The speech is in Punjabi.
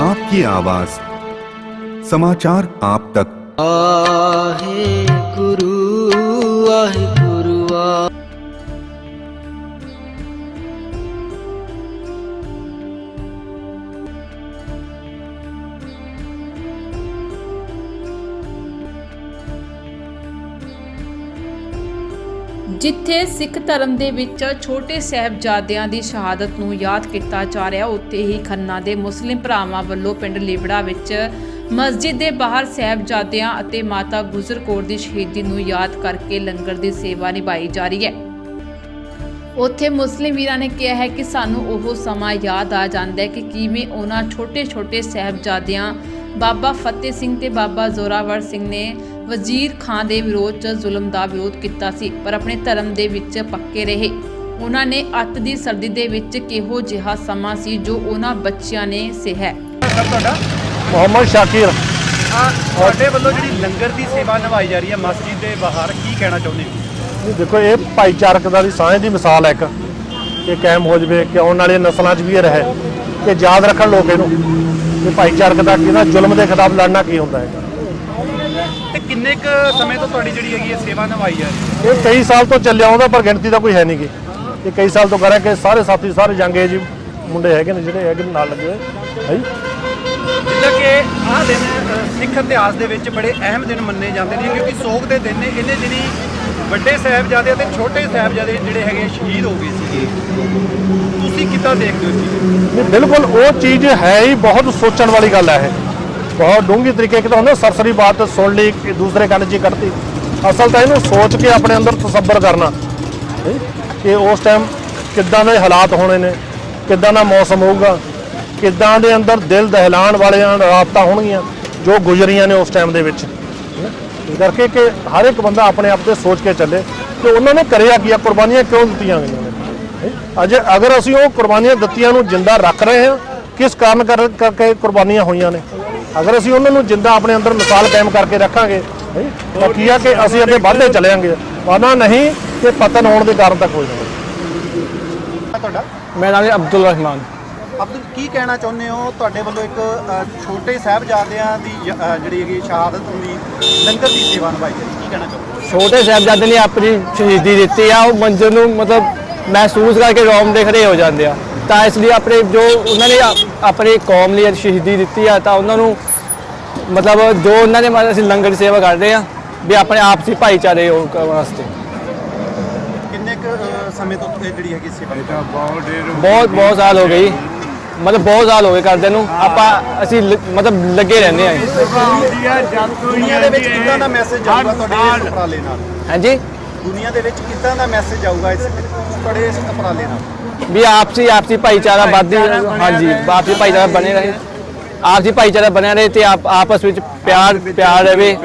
आपकी आवाज समाचार आप तक आहे गुरु ਜਿੱਥੇ ਸਿੱਖ ਧਰਮ ਦੇ ਵਿੱਚ ਛੋਟੇ ਸਾਹਿਬਜ਼ਾਦਿਆਂ ਦੀ ਸ਼ਹਾਦਤ ਨੂੰ ਯਾਦ ਕੀਤਾ ਜਾ ਰਿਹਾ, ਉੱਥੇ ਹੀ ਖੰਨਾ ਦੇ ਮੁਸਲਿਮ ਭਰਾਵਾਂ ਵੱਲੋਂ ਪਿੰਡ ਲਿਬੜਾ ਵਿੱਚ ਮਸਜਿਦ ਦੇ ਬਾਹਰ ਸਾਹਿਬਜ਼ਾਦਿਆਂ ਅਤੇ ਮਾਤਾ ਗੁਜਰ ਕੌਰ ਦੀ ਸ਼ਹੀਦੀ ਨੂੰ ਯਾਦ ਕਰਕੇ ਲੰਗਰ ਦੀ ਸੇਵਾ ਨਿਭਾਈ ਜਾ ਰਹੀ ਹੈ। ਉੱਥੇ ਮੁਸਲਿਮ ਵੀਰਾਂ ਨੇ ਕਿਹਾ ਹੈ ਕਿ ਸਾਨੂੰ ਉਹ ਸਮਾਂ ਯਾਦ ਆ ਜਾਂਦਾ ਹੈ ਕਿ ਕਿਵੇਂ ਉਹਨਾਂ ਛੋਟੇ-ਛੋਟੇ ਸਾਹਿਬਜ਼ਾਦਿਆਂ ਬਾਬਾ ਫਤਿਹ ਸਿੰਘ ਤੇ ਬਾਬਾ ਜ਼ੋਰਾਵਰ ਸਿੰਘ ਨੇ ਵਜ਼ੀਰ ਖਾਨ ਦੇ ਵਿਰੋਧ 'ਚ ਜ਼ੁਲਮ ਦਾ ਵਿਰੋਧ ਕੀਤਾ ਸੀ ਪਰ ਆਪਣੇ ਧਰਮ ਦੇ ਵਿੱਚ ਪੱਕੇ ਰਹੇ। ਉਹਨਾਂ ਨੇ ਅੱਤ ਦੀ ਸਰਦੀ ਦੇ ਵਿੱਚ ਕਿਹੋ ਜਿਹਾ ਸਮਾਂ ਸੀ ਜੋ ਉਹਨਾਂ ਬੱਚਿਆਂ ਨੇ ਸਹਿ ਤੁਹਾਡਾ? ਮੁਹੰਮਦ ਸ਼ਾਕਿਰ। ਤੁਹਾਡੇ ਵੱਲੋਂ ਜਿਹੜੀ ਲੰਗਰ ਦੀ ਸੇਵਾ ਨਿਭਾਈ ਜਾ ਰਹੀ ਹੈ ਮਸਜਿਦ ਦੇ ਬਾਹਰ ਕੀ ਕਹਿਣਾ ਚਾਹੁੰਦੇ ਹੋ? ਇਹ ਦੇਖੋ ਇਹ ਭਾਈਚਾਰਕਤਾ ਦੀ ਸਾਂਝ ਦੀ ਮਿਸਾਲ ਹੈ ਇੱਕ। ਕਿ ਕਾਇਮ ਹੋ ਜਵੇ ਕਿ ਆਉਣ ਵਾਲੇ ਨਸਲਾਂ 'ਚ ਵੀ ਇਹ ਰਹੇ। ਕਿ ਯਾਦ ਰੱਖਣ ਲੋਕ ਇਹਨੂੰ। ਕਿ ਭਾਈਚਾਰਕਤਾ ਕਿਹਦਾ ਜ਼ੁਲਮ ਦੇ ਖਿਲਾਫ ਲੜਨਾ ਕੀ ਹੁੰਦਾ ਹੈ? ਤੇ ਕਿੰਨੇ ਕੁ ਸਮੇਂ ਤੋਂ ਤੁਹਾਡੀ ਜਿਹੜੀ ਹੈਗੀ ਹੈ ਸੇਵਾ ਨਿਭਾਈ ਜਾ ਰਹੀ ਹੈ? ਇਹ ਕਈ ਸਾਲ ਤੋਂ ਚੱਲਿਆ ਆਉਂਦਾ ਪਰ ਗਿਣਤੀ ਦਾ ਕੋਈ ਹੈ ਨਹੀਂਗੀ ਇਹ ਕਈ ਸਾਲ ਤੋਂ ਕਰ ਕਿ ਸਾਰੇ ਸਾਥੀ ਸਾਰੇ ਜੰਗੇ ਜੀ ਮੁੰਡੇ ਹੈਗੇ ਨੇ ਜਿਹੜੇ ਹੈਗੇ ਨਾਲ ਲੱਗੇ ਹੋਏ। ਹੈ ਜੀ। ਜਿੱਦਾਂ ਕਿ ਆਹ ਦਿਨ ਸਿੱਖ ਇਤਿਹਾਸ ਦੇ ਵਿੱਚ ਬੜੇ ਅਹਿਮ ਦਿਨ ਮੰਨੇ ਜਾਂਦੇ ਨੇ ਕਿਉਂਕਿ ਸੋਗ ਦੇ ਦਿਨ ਨੇ, ਇਹਨੇ ਜਿਹੜੀ ਵੱਡੇ ਸਾਹਿਬਜ਼ਾਦੇ ਅਤੇ ਛੋਟੇ ਸਾਹਿਬਜ਼ਾਦੇ ਜਿਹੜੇ ਹੈਗੇ ਸ਼ਹੀਦ ਹੋ ਗਏ ਸੀਗੇ। ਤੁਸੀਂ ਕਿੱਦਾਂ ਦੇਖਦੇ ਹੋ ਇਸ ਬਿਲਕੁਲ ਉਹ ਚੀਜ਼ ਹੈ ਹੀ ਬਹੁਤ ਸੋਚਣ ਵਾਲੀ ਗੱਲ ਹੈ ਇਹ। ਬਹੁਤ ਡੂੰਘੀ ਤਰੀਕੇ ਕਿ ਹੁੰਦਾ, ਸਰਸਰੀ ਬਾਤ ਸੁਣ ਲਈ, ਕਿ ਦੂਸਰੇ ਕੰਨ 'ਚ ਹੀ ਕੱਢਤੀ। ਅਸਲ ਤਾਂ ਇਹਨੂੰ ਸੋਚ ਕੇ ਆਪਣੇ ਅੰਦਰ ਤਸੱਬਰ ਕਰਨਾ। ਕਿ ਉਸ ਟਾਈਮ ਕਿੱਦਾਂ ਦੇ ਹਾਲਾਤ ਹੋਣੇ ਨੇ, ਕਿੱਦਾਂ ਦਾ ਮੌਸਮ ਹੋਊਗਾ, ਕਿੱਦਾਂ ਦੇ ਅੰਦਰ ਦਿਲ ਦਹਿਲਾਣ ਵਾਲੀਆਂ ਰਾਤਾਂ ਹੋਣਗੀਆਂ। ਜੋ ਗੁਜ਼ਰੀਆਂ ਨੇ ਉਸ ਟਾਈਮ ਦੇ ਵਿੱਚ। ਇਸ ਕਰਕੇ ਕਿ ਹਰ ਇੱਕ ਬੰਦਾ ਆਪਣੇ ਆਪ ਤੇ ਸੋਚ ਕੇ ਚੱਲੇ ਕਿ ਉਹਨਾਂ ਨੇ ਕਰਿਆ ਕੀ ਆ, ਕੁਰਬਾਨੀਆਂ ਕਿਉਂ ਦਿੱਤੀਆਂ ਗਈਆਂ ਨੇ? ਅਜੇ ਅਗਰ ਅਸੀਂ ਉਹ ਕੁਰਬਾਨੀਆਂ ਦਿੱਤੀਆਂ ਨੂੰ ਜਿੰਦਾ ਰੱਖ ਰਹੇ ਹਾਂ, ਕਿਸ ਕਾਰਨ ਕਰ- ਕਰਕੇ ਕੁਰਬਾਨੀਆਂ ਹੋਈਆਂ ਨੇ? ਅਗਰ ਅਸੀਂ ਉਹਨਾਂ ਨੂੰ ਜਿੰਦਾ ਆਪਣੇ ਅੰਦਰ ਮਿਸਾਲ ਕਾਇਮ ਕਰਕੇ ਰੱਖਾਂਗੇ, ਤਾਂ ਕੀ ਆ ਕਿ ਅਸੀਂ ਅੱਗੇ ਵਧਦੇ ਚੱਲਾਂਗੇ? ਵਾਨਾ ਨਹੀਂ ਕਿ ਪਤਨ ਹੋਣ ਦੇ ਕਾਰਨ ਤੱਕ ਹੋ ਜਾਵੇ ਤੁਹਾਡਾ? ਮੇਰਾ ਨਾਮ ਹੈ ਅਬਦੁਲ ਰਹਿਮਾਨ। ਅਬਦੁਲ ਕੀ ਕਹਿਣਾ ਚਾਹੁੰਦੇ ਹੋ? ਤੁਹਾਡੇ ਵੱਲੋਂ ਇੱਕ ਛੋਟੇ ਸਾਹਿਬਜ਼ਾਦਿਆਂ ਦੀ ਜਿਹੜੀ ਹੈਗੀ ਸ਼ਹਾਦਤ ਦੀ ਲੰਗਰ ਦੀ ਸੇਵਾ ਨਿਭਾਈ ਹੈ ਕੀ ਕਹਿਣਾ ਚਾਹੁੰਦੇ ਹੋ? ਛੋਟੇ ਸਾਹਿਬਜ਼ਾਦੇ ਨੇ ਆਪਣੀ ਸ਼ਹੀਦੀ ਦਿੱਤੀ ਆ ਉਹ ਮੰਜ਼ਰ ਨੂੰ ਮਤਲਬ ਮਹਿਸੂਸ ਕਰਕੇ ਰੋਮ ਦੇ ਖੜੇ ਹੋ ਜਾਂਦੇ ਆ। ਤਾਂ ਇਸ ਲਈ ਆਪਣੇ ਜੋ ਉਹਨਾਂ ਨੇ ਆਪਣੀ ਕੌਮ ਲਈ ਸ਼ਹੀਦੀ ਦਿੱਤੀ ਆ ਤਾਂ ਉਹਨਾਂ ਨੂੰ ਮਤਲਬ ਜੋ ਉਹਨਾਂ ਨੇ ਮਤਲਬ ਅਸੀਂ ਲੰਗਰ ਦੀ ਸੇਵਾ ਕਰ ਰਹੇ ਆ ਵੀ ਆਪਣੇ ਆਪਸੀ ਭਾਈਚਾਰੇ ਵਾਸਤੇ। ਕਿੰਨੇ ਕੁ ਸਮੇਂ ਤੋਂ ਇਹ ਜਿਹੜੀ ਹੈਗੀ ਸੇਵਾ ਬਹੁਤ ਬਹੁਤ ਸਾਲ ਹੋ ਗਈ ਮਤਲਬ ਬਹੁਤ ਸਾਲ ਹੋ ਗਏ ਕਰਦੇ ਨੂੰ। ਆਪਾਂ ਅਸੀਂ ਲ- ਮਤਲਬ ਲੱਗੇ ਰਹਿੰਦੇ ਆ ਦੁਨੀਆ ਦੇ ਵਿੱਚ ਕਿੱਦਾਂ ਦਾ ਮੈਸੇਜ ਜਾਊਗਾ ਤੁਹਾਡੇ ਇਸ ਉਪਰਾਲੇ ਨਾਲ? ਹਾਂਜੀ? ਦੁਨੀਆ ਦੇ ਵਿੱਚ ਕਿੱਦਾਂ ਦਾ ਮੈਸੇਜ ਆਊਗਾ ਇਸ ਤੁਹਾਡੇ ਇਸ ਉਪਰਾਲੇ ਨਾਲ। ਵੀ ਆਪਸੀ ਆਪਸੀ ਭਾਈਚਾਰਾ ਵੱਧਦੀ ਹਾਂਜੀ ਆਪਸੀ ਭਾਈਚਾਰਾ ਬਣੇ ਰਹੇ। ਆਪਸੀ ਭਾਈਚਾਰਾ ਬਣਿਆ ਰਹੇ ਤੇ ਆਪ ਆਪਸ ਵਿੱਚ ਪਿਆਰ ਪਿਆਰ ਰਹੇ।